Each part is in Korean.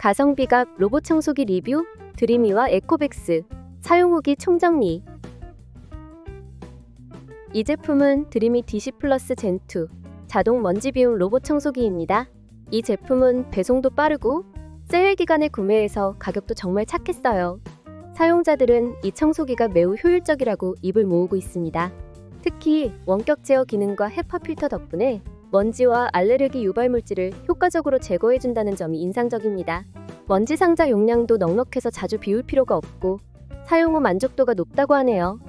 가성비갑 로봇 청소기 리뷰 드리미와 에코백스 사용 후기 총정리 이 제품은 드리미 DC 플러스 젠2 자동 먼지 비움 로봇 청소기입니다. 이 제품은 배송도 빠르고 세일 기간에 구매해서 가격도 정말 착했어요. 사용자들은 이 청소기가 매우 효율적이라고 입을 모으고 있습니다. 특히 원격 제어 기능과 헤파 필터 덕분에 먼지와 알레르기 유발 물질을 효과적으로 제거해준다는 점이 인상적입니다. 먼지 상자 용량도 넉넉해서 자주 비울 필요가 없고 사용 후 만족도가 높다고 하네요.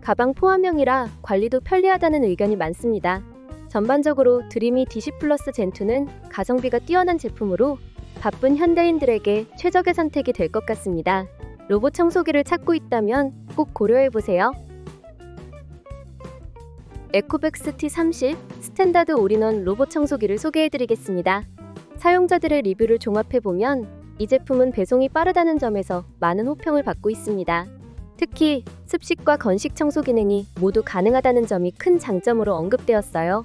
가방 포함형이라 관리도 편리하다는 의견이 많습니다. 전반적으로 드리미 DC 플러스 젠2는 가성비가 뛰어난 제품으로 바쁜 현대인들에게 최적의 선택이 될 것 같습니다. 로봇 청소기를 찾고 있다면 꼭 고려해보세요. 에코백스 T30 스탠다드 올인원 로봇 청소기를 소개해드리겠습니다. 사용자들의 리뷰를 종합해보면 이 제품은 배송이 빠르다는 점에서 많은 호평을 받고 있습니다. 특히 습식과 건식 청소 기능이 모두 가능하다는 점이 큰 장점으로 언급되었어요.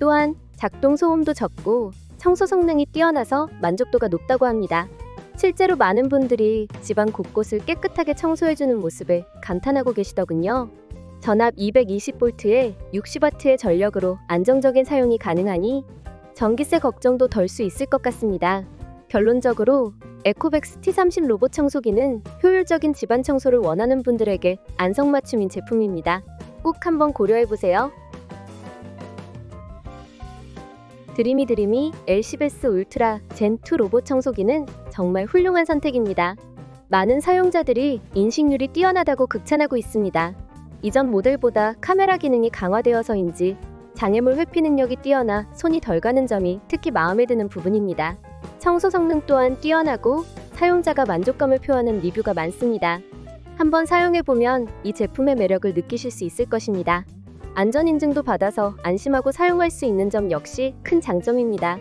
또한 작동 소음도 적고 청소 성능이 뛰어나서 만족도가 높다고 합니다. 실제로 많은 분들이 집안 곳곳을 깨끗하게 청소해주는 모습에 감탄하고 계시더군요. 전압 220V에 60W의 전력으로 안정적인 사용이 가능하니 전기세 걱정도 덜 수 있을 것 같습니다. 결론적으로 에코백스 T30 로봇 청소기는 효율적인 집안 청소를 원하는 분들에게 안성맞춤인 제품입니다. 꼭 한번 고려해보세요. 드리미 드리미 엘시베스 울트라 젠2 로봇 청소기는 정말 훌륭한 선택입니다. 많은 사용자들이 인식률이 뛰어나다고 극찬하고 있습니다. 이전 모델보다 카메라 기능이 강화되어서인지 장애물 회피 능력이 뛰어나 손이 덜 가는 점이 특히 마음에 드는 부분입니다. 청소 성능 또한 뛰어나고 사용자가 만족감을 표하는 리뷰가 많습니다. 한번 사용해보면 이 제품의 매력을 느끼실 수 있을 것입니다. 안전 인증도 받아서 안심하고 사용할 수 있는 점 역시 큰 장점입니다.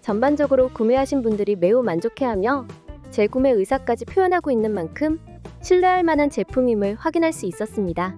전반적으로 구매하신 분들이 매우 만족해하며 재구매 의사까지 표현하고 있는 만큼 신뢰할 만한 제품임을 확인할 수 있었습니다.